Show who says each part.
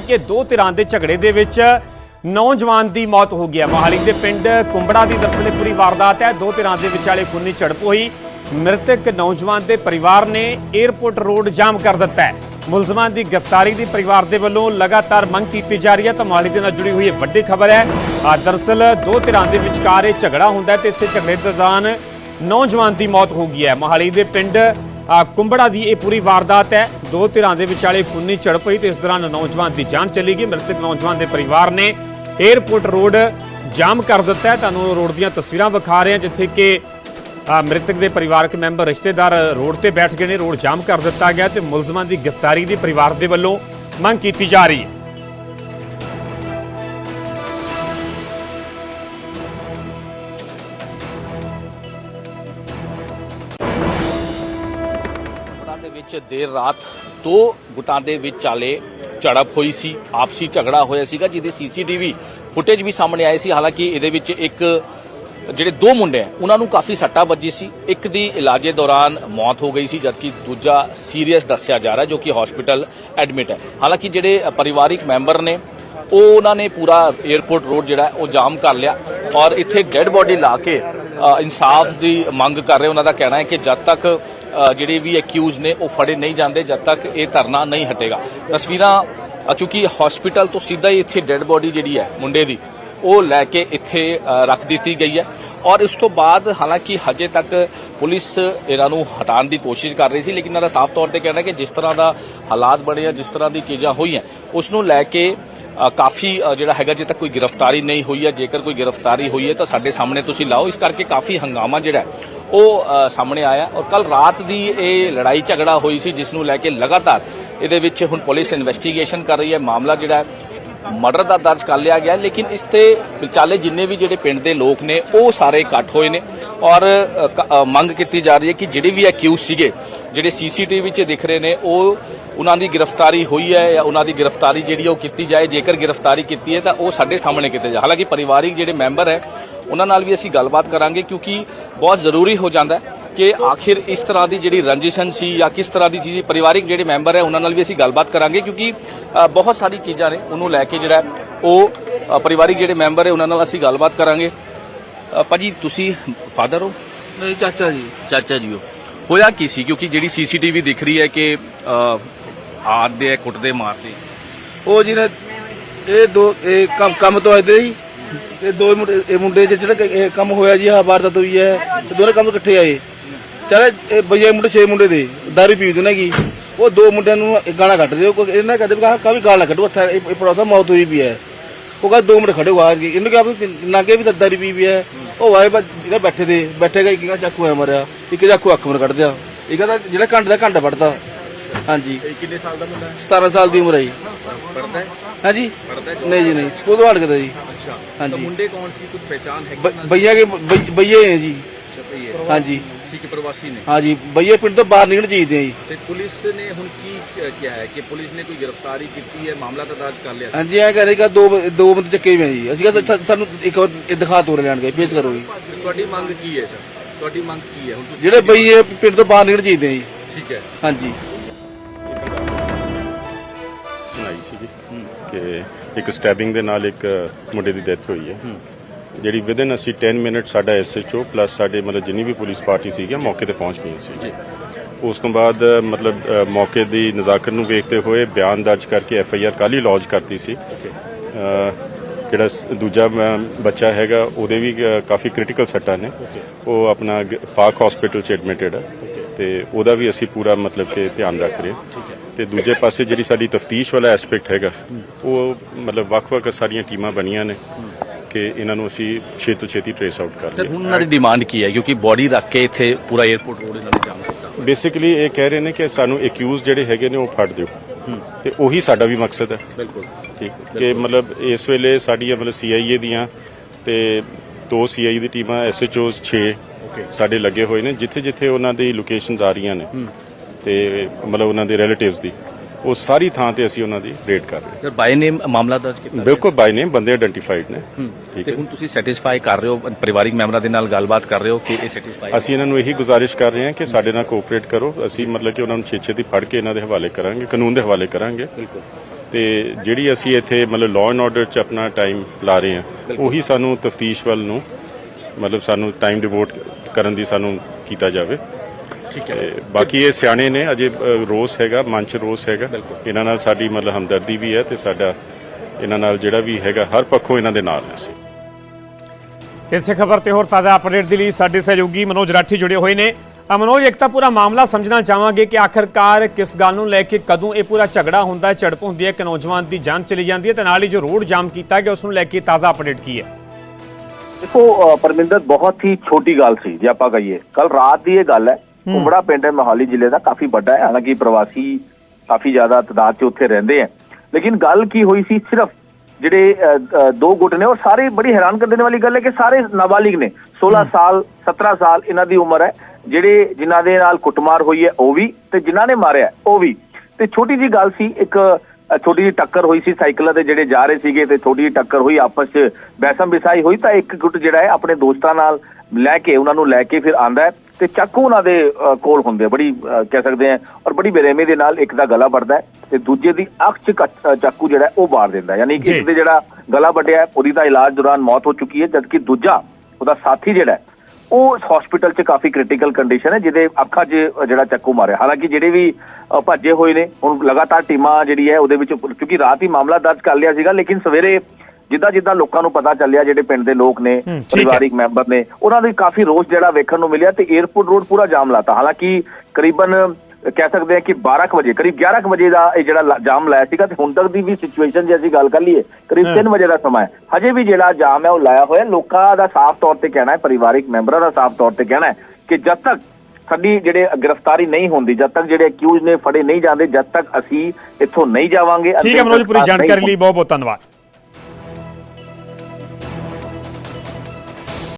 Speaker 1: ਕਿ ਦੋ ਧਿਰਾਂ ਦੇ ਝਗੜੇ ਦੇ ਵਿੱਚ ਨੌਜਵਾਨ ਦੀ ਮੌਤ ਹੋ ਗਈ ਹੈ। ਮੋਹਾਲੀ ਦੇ ਪਿੰਡ ਕੁੰਬੜਾ ਦੀ ਦਰਸਲੇ ਪੂਰੀ ਵਾਰਦਾਤ ਹੈ। ਦੋ ਧਿਰਾਂ ਦੇ ਵਿਚਾਲੇ ਖੂਨੀ ਝੜਪ ਹੋਈ। ਮ੍ਰਿਤਕ ਨੌਜਵਾਨ ਦੇ ਪਰਿਵਾਰ ਨੇ 에ਅਰਪੋਰਟ ਰੋਡ ਜਾਮ ਕਰ ਦਿੱਤਾ ਹੈ। ਮੁਲਜ਼ਮਾਂ ਦੀ ਗ੍ਰਿਫਤਾਰੀ ਦੀ ਪਰਿਵਾਰ ਦੇ ਵੱਲੋਂ ਲਗਾਤਾਰ ਮੰਗ ਕੀਤੀ ਜਾ ਰਹੀ ਹੈ। ਤਾਂ ਮੋਹਾਲੀ ਦੇ ਨਾਲ ਜੁੜੀ ਹੋਈ ਇਹ ਵੱਡੀ ਖਬਰ ਹੈ। ਆ ਦਰਸਲ ਦੋ ਧਿਰਾਂ ਦੇ ਵਿਚਕਾਰ ਇਹ ਝਗੜਾ ਹੁੰਦਾ ਹੈ ਤੇ ਇਸੇ ਝਗੜੇ ਦੌਰਾਨ ਨੌਜਵਾਨ ਦੀ ਮੌਤ ਹੋ ਗਈ ਹੈ। ਮੋਹਾਲੀ ਦੇ ਪਿੰਡ ਕੁੰਬੜਾ ਦੀ ਇਹ ਪੂਰੀ ਵਾਰਦਾਤ ਹੈ। ਦੋ ਧਿਰਾਂ ਦੇ ਵਿਚਾਲੇ ਖੂਨੀ ਝੜਪ ਹੋਈ ਤੇ ਇਸ ਦੌਰਾਨ ਨੌਜਵਾਨ ਦੀ ਜਾਨ ਚਲੀ ਗਈ। ਮ੍ਰਿਤਕ ਨੌਜਵਾਨ ਦੇ ਪਰਿਵਾਰ ਨੇ 에ਅਰਪੋਰਟ ਰੋਡ ਜਾਮ ਕਰ ਦਿੱਤਾ ਹੈ। ਤੁਹਾਨੂੰ ਰੋਡ ਦੀਆਂ ਤਸਵੀਰਾਂ ਵਿਖਾ ਰਹੇ ਹਾਂ, ਜਿੱਥੇ ਕਿ ਮ੍ਰਿਤਕ ਦੇ ਪਰਿਵਾਰਕ ਮੈਂਬਰ, ਰਿਸ਼ਤੇਦਾਰ ਰੋਡ ਤੇ ਬੈਠ ਗਏ ਨੇ। ਰੋਡ ਜਾਮ ਕਰ ਦਿੱਤਾ ਗਿਆ ਤੇ ਮੁਲਜ਼ਮਾਂ ਦੀ ਗ੍ਰਿਫਤਾਰੀ ਦੀ ਪਰਿਵਾਰ ਦੇ ਵੱਲੋਂ ਮੰਗ ਕੀਤੀ ਜਾ ਰਹੀ ਹੈ।
Speaker 2: ਵਿੱਚ ਦੇਰ ਰਾਤ ਦੋ ਗੁਟਾਂ ਦੇ ਵਿੱਚ ਚਾਲੇ ਝੜਪ ਹੋਈ ਸੀ। ਆਪਸੀ ਝਗੜਾ ਹੋਇਆ ਸੀਗਾ, ਜਿਹਦੀ ਸੀਸੀਟੀਵੀ ਫੁਟੇਜ ਵੀ ਸਾਹਮਣੇ ਆਈ ਸੀ। ਹਾਲਾਂਕਿ ਇਹਦੇ ਵਿੱਚ ਇੱਕ, ਜਿਹੜੇ ਦੋ ਮੁੰਡੇ ਆ, ਉਹਨਾਂ ਨੂੰ ਕਾਫੀ ਸੱਟਾਂ ਵੱਜੀ ਸੀ। ਇੱਕ ਦੀ ਇਲਾਜੇ ਦੌਰਾਨ ਮੌਤ ਹੋ ਗਈ ਸੀ, ਜਦਕਿ ਦੂਜਾ ਸੀਰੀਅਸ ਦੱਸਿਆ ਜਾ ਰਿਹਾ, ਜੋ ਕਿ ਹਸਪੀਟਲ ਐਡਮਿਟ ਹੈ। ਹਾਲਾਂਕਿ ਜਿਹੜੇ ਪਰਿਵਾਰਿਕ ਮੈਂਬਰ ਨੇ, ਉਹ ਉਹਨਾਂ ਨੇ ਪੂਰਾ 에ਅਰਪੋਰਟ ਰੋਡ ਜਿਹੜਾ ਉਹ ਜਾਮ ਕਰ ਲਿਆ ਔਰ ਇੱਥੇ ਡੈੱਡ ਬੋਡੀ ਲਾ ਕੇ ਇਨਸਾਫ ਦੀ ਮੰਗ ਕਰ ਰਹੇ। ਉਹਨਾਂ ਦਾ ਕਹਿਣਾ ਹੈ ਕਿ ਜਦ ਤੱਕ ਜਿਹੜੇ ਵੀ ਅਕਿਊਜ਼ ਨੇ, ਉਹ ਫੜੇ ਨਹੀਂ ਜਾਂਦੇ ਜਦ ਤੱਕ ਇਹ ਧਰਨਾ ਨਹੀਂ ਹਟੇਗਾ। ਤਸਵੀਰਾਂ ਕਿਉਂਕਿ ਹਸਪੀਟਲ ਤੋਂ ਸਿੱਧਾ ਹੀ ਇੱਥੇ ਡੈੱਡ ਬੋਡੀ ਜਿਹੜੀ ਹੈ, ਮੁੰਡੇ ਦੀ, ਉਹ ਲੈ ਕੇ ਇੱਥੇ ਰੱਖ ਦਿੱਤੀ ਗਈ ਹੈ। ਔਰ ਇਸ ਤੋਂ ਬਾਅਦ ਹਾਲਾਂਕਿ ਹਜੇ ਤੱਕ ਪੁਲਿਸ ਇਹਨਾਂ ਨੂੰ ਹਟਾਉਣ ਦੀ ਕੋਸ਼ਿਸ਼ ਕਰ ਰਹੀ ਸੀ, ਲੇਕਿਨ ਇਹਨਾਂ ਦਾ ਸਾਫ਼ ਤੌਰ ਤੇ ਕਹਿਣਾ ਕਿ ਜਿਸ ਤਰ੍ਹਾਂ ਦਾ ਹਾਲਾਤ ਬਣੇ ਆ, ਜਿਸ ਤਰ੍ਹਾਂ ਦੀ ਚੀਜ਼ਾਂ ਹੋਈਆਂ, ਉਸ ਨੂੰ ਲੈ ਕੇ ਕਾਫੀ ਜਿਹੜਾ ਹੈਗਾ ਜੇ ਤੱਕ ਕੋਈ ਗ੍ਰਿਫਤਾਰੀ ਨਹੀਂ ਹੋਈ ਹੈ। ਜੇਕਰ ਕੋਈ ਗ੍ਰਿਫਤਾਰੀ ਹੋਈ ਹੈ ਤਾਂ ਸਾਡੇ ਸਾਹਮਣੇ ਤੁਸੀਂ ਲਾਓ। ਇਸ ਕਰਕੇ ਕਾਫੀ ਹੰਗਾਮਾ ਜਿਹੜਾ ਉਹ ਸਾਹਮਣੇ ਆਇਆ ਔਰ ਕੱਲ ਰਾਤ ਦੀ ਇਹ ਲੜਾਈ ਝਗੜਾ ਹੋਈ ਸੀ, ਜਿਸ ਨੂੰ ਲੈ ਕੇ ਲਗਾਤਾਰ ਇਹਦੇ ਵਿੱਚ ਹੁਣ ਪੁਲਿਸ ਇਨਵੈਸਟੀਗੇਸ਼ਨ ਕਰ ਰਹੀ ਹੈ। ਮਾਮਲਾ ਜਿਹੜਾ ਹੈ, ਮਰਡਰ ਦਾ ਦਰਜ ਕਰ ਲਿਆ ਗਿਆ ਲੇਕਿਨ ਇਸ ਤੇ ਵਿਚਾਲੇ ਜਿੰਨੇ ਵੀ ਜਿਹੜੇ ਪਿੰਡ ਦੇ ਲੋਕ ਨੇ, ਉਹ ਸਾਰੇ ਇਕੱਠ ਹੋਏ ਨੇ ਔਰ ਮੰਗ ਕੀਤੀ ਜਾ ਰਹੀ ਹੈ ਕਿ ਜਿਹੜੇ ਵੀ ਅਕਿਊਜ਼ ਸੀਗੇ, ਜਿਹੜੇ ਸੀਸੀਟੀਵੀ 'ਚ ਦਿਖ ਰਹੇ ਨੇ, ਉਹ ਉਹਨਾਂ ਦੀ ਗ੍ਰਿਫਤਾਰੀ ਹੋਈ ਹੈ ਜਾਂ ਉਹਨਾਂ ਦੀ ਗ੍ਰਿਫਤਾਰੀ ਜਿਹੜੀ ਉਹ ਕੀਤੀ ਜਾਏ, ਜੇਕਰ ਗ੍ਰਿਫਤਾਰੀ ਕੀਤੀ ਹੈ ਤਾਂ ਉਹ ਸਾਡੇ ਸਾਹਮਣੇ ਕੀਤੀ ਜਾਏ ਹਾਲਾਂਕਿ ਪਰਿਵਾਰਿਕ ਜਿਹੜੇ ਮੈਂਬਰ ਹੈ ਉਹਨਾਂ ਨਾਲ ਵੀ ਅਸੀਂ ਗੱਲਬਾਤ ਕਰਾਂਗੇ ਕਿਉਂਕਿ ਬਹੁਤ ਜ਼ਰੂਰੀ ਹੋ ਜਾਂਦਾ ਹੈ ਕਿ ਆਖਿਰ ਇਸ ਤਰ੍ਹਾਂ ਦੀ ਜਿਹੜੀ ਰੰਜਿਸ਼ਨ ਸੀ ਜਾਂ ਕਿਸ ਤਰ੍ਹਾਂ ਦੀ ਚੀਜ਼ ਪਰਿਵਾਰਿਕ ਜਿਹੜੇ ਮੈਂਬਰ ਹੈ ਉਹਨਾਂ ਨਾਲ ਵੀ ਅਸੀਂ ਗੱਲਬਾਤ ਕਰਾਂਗੇ ਕਿਉਂਕਿ ਬਹੁਤ ਸਾਰੀ ਚੀਜ਼ਾਂ ਨੇ ਉਹਨੂੰ ਲੈ ਕੇ ਜਿਹੜਾ ਹੈ ਉਹ ਪਰਿਵਾਰਿਕ ਜਿਹੜੇ ਮੈਂਬਰ ਹੈ ਉਹਨਾਂ ਨਾਲ ਅਸੀਂ ਗੱਲਬਾਤ ਕਰਾਂਗੇ। ਭਾਜੀ ਤੁਸੀਂ ਫਾਦਰ ਹੋ?
Speaker 3: ਨਹੀਂ ਚਾਚਾ ਜੀ।
Speaker 2: ਚਾਚਾ ਜੀ ਹੋ। ਹੋਇਆ ਕੀ ਸੀ? ਕਿਉਂਕਿ ਜਿਹੜੀ ਸੀਸੀਟੀਵੀ ਦਿਖ ਰਹੀ ਹੈ ਕਿ ਅ, ਆਰਦੇ ਆ ਕੁੱਟਦੇ ਮਾਰਦੇ।
Speaker 3: ਉਹ ਜੀ ਨੇ ਇਹ ਦੋ ਇਹ ਕੰਮ ਕੰਮ ਤੋਂ ਆਏ ਜੀ। ਤੇ ਦੋ ਮੁੰਡੇ, ਇਹ ਮੁੰਡੇ ਜਿਹੜੇ ਕਿ ਇਹ ਕੰਮ ਹੋਇਆ ਜੀ ਆ ਵਾਰਦਾਤ ਹੋਈ ਹੈ, ਤੇ ਦੋਨੇ ਕੰਮ ਇਕੱਠੇ ਆਏ। ਚਲੇ, ਇਹ ਬਈਏ ਮੁੰਡੇ, ਛੇ ਮੁੰਡੇ ਦੇ, ਦਾਰੂ ਪੀ ਨੇ ਕੀ ਉਹ ਦੋ ਮੁੰਡਿਆਂ ਨੂੰ ਇਹ ਗਾਣਾ ਕੱਢਦੇ ਉਹ ਕੋਈ ਇਹਨਾਂ ਕਹਿੰਦੇ ਵੀ ਕਹਾ ਕਾਹੀ ਗਾਲ ਨਾ ਕੱਢੋ ਹੱਥ ਇਹ ਪੜੋਸਾ ਮੌਤ ਹੋਈ ਵੀ ਹੈ। ਉਹ ਕਹਿੰਦਾ ਦੋ ਮੁੰਡੇ ਖੜੇ ਹੋ ਆ ਗਏ ਇਹਨੂੰ ਕਿਹਾ ਵੀ ਨਾਗੇ ਵੀ ਤਾਂ ਦਾਰੂ ਪੀ ਵੀ ਹੈ। ਉਹ ਆਏ ਬਸ, ਜਿਹੜਾ ਬੈਠੇ ਦੇ, ਬੈਠੇ ਗਏ ਕਹਿੰਦਾ ਚਾਕੂ ਆ ਮਰਿਆ, ਇੱਕ ਚਾਕੂ ਅੱਖ ਮਰ ਕੱਢ ਦਿਆ। ਇਹ ਕਹਿੰਦਾ ਜਿਹੜਾ ਘੰਟੇ ਦਾ ਘੰਟਾ ਵੱਢਦਾ। ਹਾਂਜੀ।
Speaker 2: ਕਿੰਨੇ ਸਾਲ ਦਾ ਮੁੰਡਾ
Speaker 3: 17 ਸਾਲ ਦੀ ਉਮਰ ਹੈ ਜੀ।
Speaker 2: ਪੜਦਾ ਹੈ?
Speaker 3: ਹਾਂਜੀ।
Speaker 2: ਪੜਦਾ ਹੈ?
Speaker 3: ਨਹੀਂ ਜੀ ਨਹੀਂ। ਸਕੂਲ ਤੋਂ ਹਟ ਜੀ।
Speaker 2: ਅੱਛਾ।
Speaker 3: ਹਾਂਜੀ।
Speaker 2: ਮੁੰਡੇ ਕੌਣ ਸੀ? ਕੁਝ ਪਹਿਚਾਨ ਹੈ
Speaker 3: ਬ- ਬਈਆ ਕੇ ਬਈ- ਬਈਏ ਹੈ ਜੀ। ਹਾਂਜੀ।
Speaker 2: ਠੀਕ ਹੈ ਪ੍ਰਵਾਸੀ ਨੇ।
Speaker 3: ਹਾਂਜੀ। ਬਈਏ ਪਿੰਡ ਤੋਂ ਬਾਹਰ ਨਿਕਲ ਚਾਹੀਦੇ ਆ ਜੀ।
Speaker 2: ਤੇ ਪੁਲਿਸ ਨੇ ਹੁਣ ਕੀ ਕਿਹਾ ਹੈ? ਕਿ ਪੁਲਿਸ ਨੇ ਕੋਈ ਗ੍ਰਿਫਤਾਰੀ ਕੀਤੀ ਹੈ? ਮਾਮਲਾ ਤਾਂ ਦਰਜ ਕਰ ਲਿਆ
Speaker 3: ਹਾਂਜੀ ਐ ਕਹਿੰਦੇ ਕਿ ਦੋ ਦੋ ਬੰਦੇ ਚੱਕੇ ਹੋਏ ਆ ਜੀ। ਅਸੀਂ ਕਿਹਾ ਸਾ- ਸਾਨੂੰ ਇੱਕ ਵਾਰ ਇਹ ਦਿਖਾ ਤੋਰ ਲੈਣ ਗਏ ਪੇਸ਼ ਕਰੋ ਜੀ।
Speaker 2: ਤੁਹਾਡੀ ਮੰਗ ਕੀ ਹੈ ਸਰ? ਤੁਹਾਡੀ ਮੰਗ ਕੀ ਹੈ? ਹੁਣ ਤੁਸੀਂ
Speaker 3: ਜਿਹੜੇ ਬਈਏ ਪਿੰਡ ਤੋਂ ਬਾਹਰ ਨਿਕਲ ਚਾਹੀਦੇ ਆ ਜੀ।
Speaker 2: ਠੀਕ ਹੈ।
Speaker 3: ਹਾਂਜੀ।
Speaker 4: ਸੀਗੀ। ਕਿ ਇੱਕ ਸਟੈਬਿੰਗ ਦੇ ਨਾਲ ਇੱਕ ਮੁੰਡੇ ਦੀ ਡੈਥ ਹੋਈ ਹੈ। ਜਿਹੜੀ ਵਿਦਨ ਅਸੀਂ 10 ਮਿੰਟ ਸਾਡਾ ਐਸਐਚਓ ਪਲੱਸ ਸਾਡੇ ਮਤਲਬ ਜਿੰਨੀ ਵੀ ਪੁਲਿਸ ਪਾਰਟੀ ਸੀਗੀ ਮੌਕੇ ਤੇ ਪਹੁੰਚ ਗਈ ਸੀ। ਉਸ ਤੋਂ ਬਾਅਦ ਮਤਲਬ ਮੌਕੇ ਦੀ ਨਜ਼ਾਕਤ ਨੂੰ ਵੇਖਦੇ ਹੋਏ ਬਿਆਨ ਦਰਜ ਕਰਕੇ ਐਫਆਈਆਰ ਕੱਲ੍ਹ ਹੀ ਲੌਂਚ ਕਰਤੀ ਸੀ। ਜਿਹੜਾ ਦੂਜਾ ਬੱਚਾ ਹੈਗਾ ਉਹਦੇ ਵੀ ਕਾਫੀ ਕ੍ਰਿਟੀਕਲ ਸੱਟਾਂ ਨੇ। ਉਹ ਆਪਣਾ ਪਾਕ ਹਸਪੀਟਲ ਚ ਐਡਮਿਟਡ ਹੈ ਤੇ ਉਹਦਾ ਵੀ ਅਸੀਂ ਪੂਰਾ ਮਤਲਬ ਕਿ ਧਿਆਨ ਰੱਖ ਰਹੇ ਹਾਂ। ਤੇ ਦੂਜੇ ਪਾਸੇ ਜਿਹੜੀ ਸਾਡੀ ਤਫਤੀਸ਼ ਵਾਲਾ ਐਸਪੈਕਟ ਹੈਗਾ ਉਹ ਮਤਲਬ ਵੱਖ-ਵੱਖ ਸਾਰੀਆਂ ਟੀਮਾਂ ਬਣੀਆਂ ਨੇ ਕਿ ਇਹਨਾਂ ਨੂੰ ਅਸੀਂ ਛੇ ਤੋਂ ਛੇਤੀ ਟ੍ਰੇਸ ਆਊਟ ਕਰ
Speaker 2: ਤੇ
Speaker 4: ਲਈਏ।
Speaker 2: ਹੁਣ ਉਹਨਾਂ ਦੀ ਡਿਮਾਂਡ ਕੀ ਹੈ? ਕਿਉਂਕਿ ਬੋਡੀ ਰੱਖ ਕੇ ਇੱਥੇ ਪੂਰਾ 에어ਪੋਰਟ ਰੋਡ ਇਹਨਾਂ ਨੇ ਜਾਮ ਕੀਤਾ
Speaker 4: ਬੇਸਿਕਲੀ ਇਹ ਕਹਿ ਰਹੇ ਨੇ ਕਿ ਸਾਨੂੰ ਐਕਿਊਜ਼ ਜਿਹੜੇ ਹੈਗੇ ਨੇ ਉਹ ਫੜ ਦਿਓ। ਤੇ ਉਹੀ ਸਾਡਾ ਵੀ ਮਕਸਦ ਹੈ।
Speaker 2: ਬਿਲਕੁਲ।
Speaker 4: ਠੀਕ। ਕਿ ਮਤਲਬ ਇਸ ਵੇਲੇ ਸਾਡੀਆਂ ਮਤਲਬ ਸੀਆਈਏ ਦੀਆਂ ਤੇ ਦੋ ਸੀਆਈ ਦੀ ਟੀਮਾਂ ਐਸਐਚਓਸ 6 ਸਾਡੇ ਲੱਗੇ ਹੋਏ ਨੇ ਜਿੱਥੇ ਜਿੱਥੇ ਉਹਨਾਂ ਦੀ ਲੋਕੇਸ਼ਨਸ ਆ ਰਹੀਆਂ ਨੇ। ਤੇ ਮਤਲਬ ਉਹਨਾਂ ਦੇ ਰਿਲੇਟਿਵਸ ਦੀ। ਉਹ ਸਾਰੀ ਥਾਂ ਤੇ ਅਸੀਂ ਉਹਨਾਂ ਦੀ ਰੇਡ ਕਰ ਰਹੇ
Speaker 2: ਸਰ ਬਾਈ ਨੇਮ ਮਾਮਲਾ ਦਰਜ ਕੀਤਾ
Speaker 4: ਹਾਂ ਬਿਲਕੁਲ ਬਾਈ ਨੇਮ ਬੰਦੇ ਆਇਡੈਂਟੀਫਾਈਡ ਨੇ। ਠੀਕ ਹੈ।
Speaker 2: ਹੁਣ ਤੁਸੀਂ ਸੈਟੀਸਫਾਈ ਕਰ ਰਹੇ ਹੋ ਪਰਿਵਾਰਿਕ ਮੈਂਬਰਾਂ ਦੇ ਨਾਲ ਗੱਲਬਾਤ ਕਰ ਰਹੇ ਹੋ ਕਿ ਇਹ ਸੈਟੀਸਫਾਈ
Speaker 4: ਅਸੀਂ ਇਹਨਾਂ ਨੂੰ ਇਹੀ ਗੁਜ਼ਾਰਿਸ਼ ਕਰ ਰਹੇ ਹਾਂ ਕਿ ਸਾਡੇ ਨਾਲ ਕੋਆਪਰੇਟ ਕਰੋ। ਅਸੀਂ ਮਤਲਬ ਕਿ ਉਹਨਾਂ ਨੂੰ ਛੇ ਛੇ ਦੀ ਫੜ ਕੇ ਇਹਨਾਂ ਦੇ ਹਵਾਲੇ ਕਰਾਂਗੇ ਕਾਨੂੰਨ ਦੇ ਹਵਾਲੇ ਕਰਾਂਗੇ।
Speaker 2: ਬਿਲਕੁਲ।
Speaker 4: ਤੇ ਜਿਹੜੀ ਅਸੀਂ ਇੱਥੇ ਮਤਲਬ ਲਾਅ ਐਂਡ ਆਰਡਰ 'ਚ ਆਪਣਾ ਟਾਈਮ ਲਾ ਰਹੇ ਹਾਂ ਉਹੀ ਸਾਨੂੰ ਤਫਤੀਸ਼ ਵੱਲ ਨੂੰ ਮਤਲਬ ਸਾਨੂੰ ਟਾਈਮ ਡਿਵੋਟ ਕਰਨ ਦੀ ਸਾਨੂੰ ਕੀਤਾ ਜਾਵੇ। ਬਾਕੀ ਇਹ ਸਿਆਣੇ ਨੇ ਅਜੇ ਰੋਸ ਹੈਗਾ ਮਨ 'ਚ ਰੋਸ ਹੈਗਾ। ਇਹਨਾਂ ਨਾਲ ਸਾਡੀ ਮਤਲਬ ਹਮਦਰਦੀ ਵੀ ਹੈ ਤੇ ਸਾਡਾ ਇਹਨਾਂ ਨਾਲ ਜਿਹੜਾ ਵੀ ਹੈਗਾ ਹਰ ਪੱਖੋਂ ਇਹਨਾਂ ਦੇ ਨਾਲ ਹੈ ਅਸੀਂ।
Speaker 1: ਇਸੇ ਖਬਰ ਤੇ ਹੋਰ ਤਾਜ਼ਾ ਅਪਡੇਟ ਦੇ ਲਈ ਸਾਡੇ ਸਹਿਯੋਗੀ ਮਨੋਜ ਰਾਠੀ ਜੁੜੇ ਹੋਏ ਨੇ। ਅ, ਮਨੋਜ ਇੱਕ ਤਾਂ ਪੂਰਾ ਮਾਮਲਾ ਸਮਝਣਾ ਚਾਹਾਂਗੇ ਕਿ ਆਖਰਕਾਰ ਕਿਸ ਗੱਲ ਨੂੰ ਲੈ ਕੇ ਕਦੋਂ ਇਹ ਪੂਰਾ ਝਗੜਾ ਹੁੰਦਾ ਹੈ ਝੜਪ ਹੁੰਦੀ ਹੈ ਕਿ ਨੌਜਵਾਨ ਦੀ ਜਾਨ ਚਲੀ ਜਾਂਦੀ ਹੈ ਤੇ ਨਾਲ ਹੀ ਜੋ ਰੋਡ ਜਾਮ ਕੀਤਾ ਗਿਆ ਉਸ ਨੂੰ ਲੈ ਕੇ ਤਾਜ਼ਾ ਅਪਡੇਟ ਕੀ ਹੈ?
Speaker 5: ਦੇਖੋ ਪਰਮਿੰਦਰ ਬਹੁਤ ਹੀ ਛੋਟੀ ਗੱਲ ਸੀ ਜੇ ਆਪਾਂ ਕਹੀਏ। ਕੱਲ ਰਾਤ ਦੀ ਇਹ ਗੱਲ ਹੈ ਕੁੰਬੜਾ ਪਿੰਡ ਹੈ ਮੋਹਾਲੀ ਜ਼ਿਲ੍ਹੇ ਦਾ ਕਾਫੀ ਵੱਡਾ ਹੈ ਹਾਲਾਂਕਿ ਪ੍ਰਵਾਸੀ ਕਾਫੀ ਜ਼ਿਆਦਾ ਤਦਾਦ 'ਚ ਉੱਥੇ ਰਹਿੰਦੇ ਆ। ਲੇਕਿਨ ਗੱਲ ਕੀ ਹੋਈ ਸੀ ਸਿਰਫ ਜਿਹੜੇ ਦੋ ਗੁੱਟ ਨੇ ਉਹ ਸਾਰੇ ਬੜੀ ਹੈਰਾਨ ਕਰਨ ਵਾਲੀ ਗੱਲ ਹੈ ਕਿ ਸਾਰੇ ਨਾਬਾਲਿਗ ਨੇ। 16 ਸਾਲ 17 ਸਾਲ ਇਹਨਾਂ ਦੀ ਉਮਰ ਹੈ ਜਿਹੜੇ ਜਿਨ੍ਹਾਂ ਦੇ ਨਾਲ ਕੁੱਟਮਾਰ ਹੋਈ ਹੈ ਉਹ ਵੀ ਤੇ ਜਿਨ੍ਹਾਂ ਨੇ ਮਾਰਿਆ ਉਹ ਵੀ। ਤੇ ਛੋਟੀ ਜੀ ਗੱਲ ਸੀ ਇੱਕ ਛੋਟੀ ਜਿਹੀ ਟੱਕਰ ਹੋਈ ਸੀ ਸਾਈਕਲਾਂ ਤੇ ਜਿਹੜੇ ਜਾ ਰਹੇ ਸੀਗੇ ਤੇ ਛੋਟੀ ਜਿਹੀ ਟੱਕਰ ਹੋਈ ਆਪਸ 'ਚ ਬੈਸਮ ਬਿਸਾਈ ਹੋਈ ਤਾਂ ਇੱਕ ਗੁੱਟ ਜਿਹੜਾ ਹੈ ਆਪਣੇ ਦੋਸਤਾਂ ਨਾਲ ਲੈ ਕੇ ਉਹਨਾਂ ਨੂੰ ਲੈ ਕੇ ਫਿਰ ਆਂਦਾ ਹੈ। ਤੇ ਚਾਕੂ ਉਹਨਾਂ ਦੇ ਕੋਲ ਹੁੰਦੇ ਆ, ਬੜੀ ਕਹਿ ਸਕਦੇ ਆ ਔਰ ਬੜੀ ਬੇਰਹਿਮੀ ਦੇ ਨਾਲ ਇੱਕ ਦਾ ਗਲਾ ਵੱਢਦਾ ਤੇ ਦੂਜੇ ਦੀ ਅੱਖ 'ਚ ਚਾਕੂ ਜਿਹੜਾ ਉਹ ਮਾਰ ਦਿੰਦਾ। ਯਾਨੀ ਕਿ। ਇੱਕ ਦੇ ਜਿਹੜਾ ਗਲਾ ਵੱਢਿਆ ਉਹਦੀ ਤਾਂ ਇਲਾਜ ਦੌਰਾਨ ਮੌਤ ਹੋ ਚੁੱਕੀ ਹੈ ਜਦਕਿ ਦੂਜਾ ਉਹਦਾ ਸਾਥੀ ਜਿਹੜਾ ਉਹ ਹਸਪੀਟਲ 'ਚ ਕਾਫੀ ਕ੍ਰਿਟੀਕਲ ਕੰਡੀਸ਼ਨ ਹੈ ਜਿਹਦੇ ਅੱਖਾਂ 'ਚ ਜਿਹੜਾ ਚੱਕੂ ਮਾਰਿਆ ਹਾਲਾਂਕਿ ਜਿਹੜੇ ਵੀ ਭੱਜੇ ਹੋਏ ਨੇ ਹੁਣ ਲਗਾਤਾਰ ਟੀਮਾਂ ਜਿਹੜੀ ਹੈ ਉਹਦੇ ਵਿੱਚ ਕਿਉਂਕਿ ਰਾਤ ਹੀ ਮਾਮਲਾ ਦਰਜ ਕਰ ਲਿਆ ਸੀਗਾ ਲੇਕਿਨ ਸਵੇਰੇ ਜਿੱਦਾਂ ਜਿੱਦਾਂ ਲੋਕਾਂ ਨੂੰ ਪਤਾ ਚੱਲਿਆ ਜਿਹੜੇ ਪਿੰਡ ਦੇ ਲੋਕ ਨੇ। ਪਰਿਵਾਰਿਕ ਮੈਂਬਰ ਨੇ ਉਹਨਾਂ ਦੇ ਕਾਫੀ ਰੋਸ ਜਿਹੜਾ ਵੇਖਣ ਨੂੰ ਮਿਲਿਆ ਤੇ 에어ਪੋਰਟ ਰੋਡ ਪੂਰਾ ਜਾਮ ਲਾਤਾ। ਹਾਲਾਂਕਿ ਕਰੀਬਨ ਕਹਿ ਸਕਦੇ ਆ ਕਿ 12 ਕੁ ਵਜੇ ਕਰੀਬ 11 ਕੁ ਵਜੇ ਦਾ ਇਹ ਜਿਹੜਾ ਜਾਮ ਲਾਇਆ ਸੀਗਾ ਤੇ ਹੁਣ ਤੱਕ ਦੀ ਵੀ ਸਿਚੁਏਸ਼ਨ ਜੇ ਅਸੀਂ ਗੱਲ ਕਰ ਲਈਏ ਕਰੀਬ 3 ਵਜੇ ਦਾ ਸਮਾਂ ਹੈ। ਹਜੇ ਵੀ ਜਿਹੜਾ ਜਾਮ ਹੈ ਉਹ ਲਾਇਆ ਹੋਇਆ ਲੋਕਾਂ ਦਾ ਸਾਫ਼ ਤੌਰ ਤੇ ਕਹਿਣਾ ਹੈ ਪਰਿਵਾਰਿਕ ਮੈਂਬਰਾਂ ਦਾ ਸਾਫ਼ ਤੌਰ ਤੇ ਕਹਿਣਾ ਹੈ ਕਿ ਜਦ ਤੱਕ ਸਾਡੀ ਜਿਹੜੇ ਗ੍ਰਿਫਤਾਰੀ ਨਹੀਂ ਹੁੰਦੀ ਜਦ ਤੱਕ ਜਿਹੜੇ ਅਕਿਊਜ਼ ਨੇ ਫੜੇ ਨਹੀਂ ਜਾਂਦੇ ਜਦ ਤੱਕ ਅਸੀਂ ਇੱਥੋਂ ਨਹੀਂ ਜਾਵਾਂਗੇ
Speaker 1: ਠੀਕ ਹੈ ਮਨੋਜ ਪੂਰੀ ਜਾਣਕਾਰੀ ਲਈ ਬਹੁਤ ਬਹੁਤ ਧੰਨਵਾਦ।